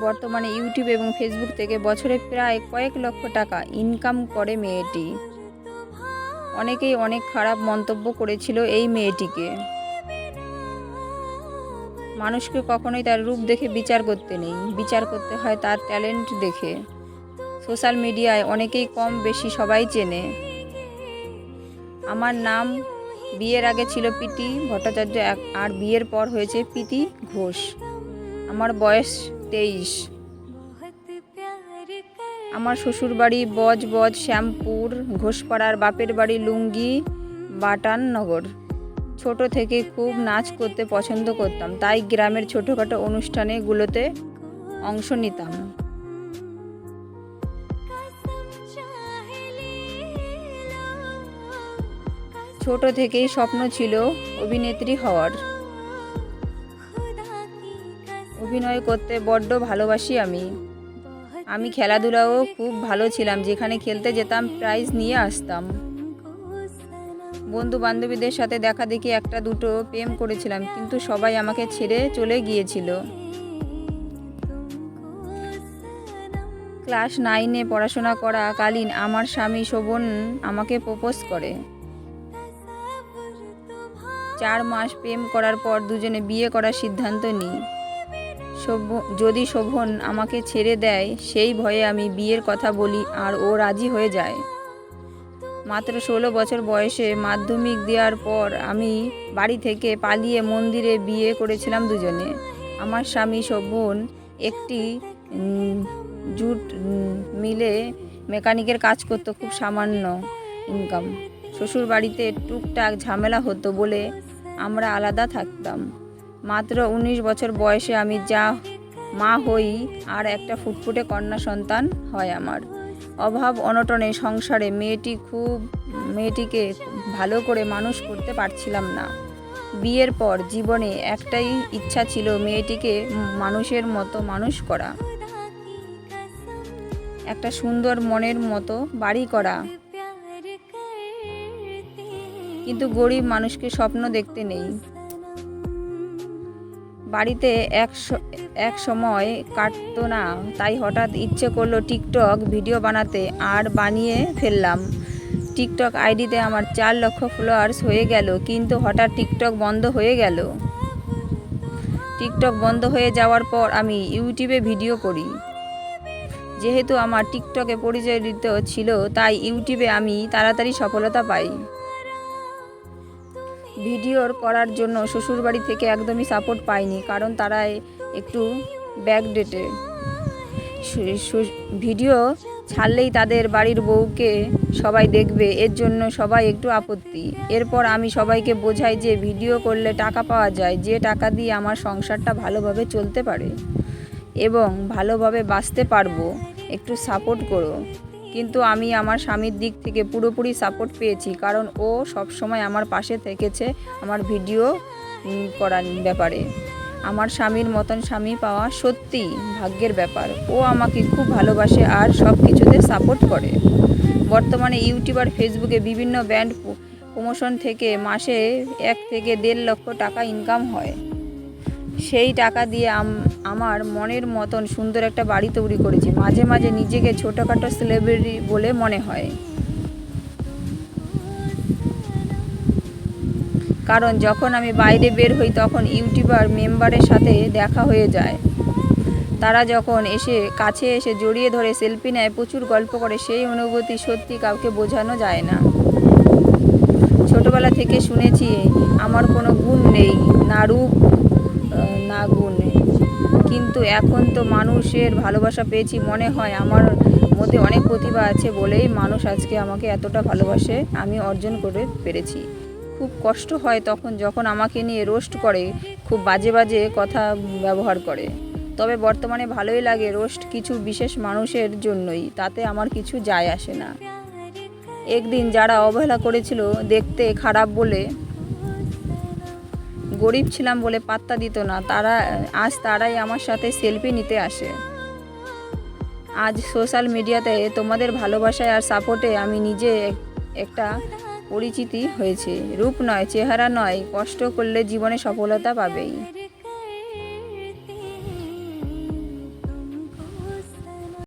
বর্তমানে ইউটিউব এবং ফেসবুক থেকে বছরে প্রায় কয়েক লক্ষ টাকা ইনকাম করে মেয়েটি। অনেকেই অনেক খারাপ মন্তব্য করেছিল এই মেয়েটিকে। মানুষকে কখনোই তার রূপ দেখে বিচার করতে নেই। বিচার করতে হয় তার ট্যালেন্ট দেখে। সোশ্যাল মিডিয়ায় অনেকেই কম বেশি সবাই চেনে। আমার নাম বিয়ের আগে ছিল পিটি ভট্টাচার্য, আর বিয়ের পর হয়েছে প্রীতি ঘোষ। আমার বয়স তেইশ। আমার শ্বশুরবাড়ি বজ বজ শ্যামপুর, ঘোষপাড়ার বাপের বাড়ি লুঙ্গি বাটাননগর ছোট থেকে খুব নাচ করতে পছন্দ করতাম, তাই গ্রামের ছোটোখাটো অনুষ্ঠানেগুলোতে অংশ নিতাম। ছোট থেকেই স্বপ্ন ছিল অভিনেত্রী হওয়ার। অভিনয় করতে বড্ড ভালোবাসি আমি। আমি খেলাধুলাও খুব ভালো ছিলাম, যেখানে খেলতে যেতাম প্রাইজ নিয়ে আসতাম। বন্ধু বান্ধবীদের সাথে দেখা দেখি একটা দুটো প্রেম করেছিলাম, কিন্তু সবাই আমাকে ছেড়ে চলে গিয়েছিল। ক্লাস নাইনে পড়াশোনা করাকালীন আমার স্বামী শোভন আমাকে প্রপোজ করে। চার মাস প্রেম করার পর দুজনে বিয়ে করার সিদ্ধান্ত নিই। শোভ- যদি শোভন আমাকে ছেড়ে দেয়, সেই ভয়ে আমি বিয়ের কথা বলি আর ও রাজি হয়ে যায়। মাত্র ষোলো বছর বয়সে মাধ্যমিক দেওয়ার পর আমি বাড়ি থেকে পালিয়ে মন্দিরে বিয়ে করেছিলাম দুজনে। আমার স্বামী শোভন একটি জুট মিলে মেকানিকের কাজ করতো, খুব সামান্য ইনকাম শ্বশুর বাড়িতে টুকটাক ঝামেলা হতো বলে আমরা আলাদা থাকতাম। মাত্র উনিশ বছর বয়সে আমি যা মা হই, আর একটা ফুটফুটে কন্যা সন্তান হয় আমার। অভাব অনটনে সংসারে মেয়েটি খুব, মেয়েটিকে ভালো করে মানুষ করতে পারছিলাম না। বিয়ের পর জীবনে একটাই ইচ্ছা ছিল মেয়েটিকে মানুষের মতো মানুষ করা। একটা সুন্দর মনের মতো বাড়ি করা। কিন্তু গরিব মানুষকে স্বপ্ন দেখতে নেই। বাড়িতে এক এক সময় কাটতো না, তাই হঠাৎ ইচ্ছে করল টিকটক ভিডিও বানাতে আর বানিয়ে ফেললাম। টিকটক আইডিতে আমার চার লক্ষ ফলোয়ার্স হয়ে গেল, কিন্তু হঠাৎ টিকটক বন্ধ হয়ে গেল। টিকটক বন্ধ হয়ে যাওয়ার পর আমি ইউটিউবে ভিডিও করি। যেহেতু আমার টিকটকে পরিচয় পরিচালিত ছিল, তাই ইউটিউবে আমি তাড়াতাড়ি সফলতা পাই। ভিডিওর করার জন্য শ্বশুরবাড়ি থেকে একদমই সাপোর্ট পাইনি কারণ তারা একটু ব্যাকডেটে ভিডিও ছাড়লেই তাদের বাড়ির বউকে সবাই দেখবে, এর জন্য সবাই একটু আপত্তি। এরপর আমি সবাইকে বোঝাই যে ভিডিও করলে টাকা পাওয়া যায়, যে টাকা দিয়ে আমার সংসারটা ভালোভাবে চলতে পারে এবং ভালোভাবে বাঁচতে পারব, একটু সাপোর্ট করো। কিন্তু আমি আমার স্বামীর দিক থেকে পুরোপুরি সাপোর্ট পেয়েছি, কারণ ও সব সময় আমার পাশে থেকেছে আমার ভিডিও করার ব্যাপারে। আমার স্বামীর মতন স্বামী পাওয়া সত্যি ভাগ্যের ব্যাপার। ও আমাকে খুব ভালোবাসে আর সব কিছুতে সাপোর্ট করে। বর্তমানে ইউটিউব আর ফেসবুকে বিভিন্ন ব্র্যান্ড প্রমোশন থেকে মাসে এক থেকে দেড় লক্ষ টাকা ইনকাম হয়। সেই টাকা দিয়ে আমার মনের মতন সুন্দর একটা বাড়ি তৈরি করেছি। মাঝে মাঝে নিজেকে ছোটোখাটো সেলিব্রিটি বলে মনে হয়। কারণ যখন আমি বাইরে বের হই, তখন ইউটিউবার মেম্বারের সাথে দেখা হয়ে যায়। তারা যখন এসে কাছে এসে জড়িয়ে ধরে সেলফি নেয়, প্রচুর গল্প করে, সেই অনুভূতি সত্যি কাউকে বোঝানো যায় না। ছোটবেলা থেকে শুনেছি, আমার কোনো গুণ নেই, না রূপ না গুণ কিন্তু এখন তো মানুষের ভালোবাসা পেয়েছি মনে হয়। আমার মধ্যে অনেক প্রতিভা আছে বলেই মানুষ আজকে আমাকে এতটা ভালোবাসে, আমি অর্জন করে পেরেছি। খুব কষ্ট হয় তখন যখন আমাকে নিয়ে রোস্ট করে, খুব বাজে বাজে কথা ব্যবহার করে। তবে বর্তমানে ভালোই লাগে রোস্ট কিছু বিশেষ মানুষের জন্যই, তাতে আমার কিছু যায় আসে না। একদিন যারা অবহেলা করেছিল দেখতে খারাপ বলে গরিব ছিলাম বলে পাত্তা দিত না। তারা, আজ তারাই আমার সাথে সেলফি নিতে আসে। আজ সোশ্যাল মিডিয়াতে তোমাদের ভালোবাসায় আর সাপোর্টে আমি নিজে এক- একটা পরিচিতি হয়েছে। রূপ নয়, চেহারা নয়, কষ্ট করলে জীবনে সফলতা পাবেই।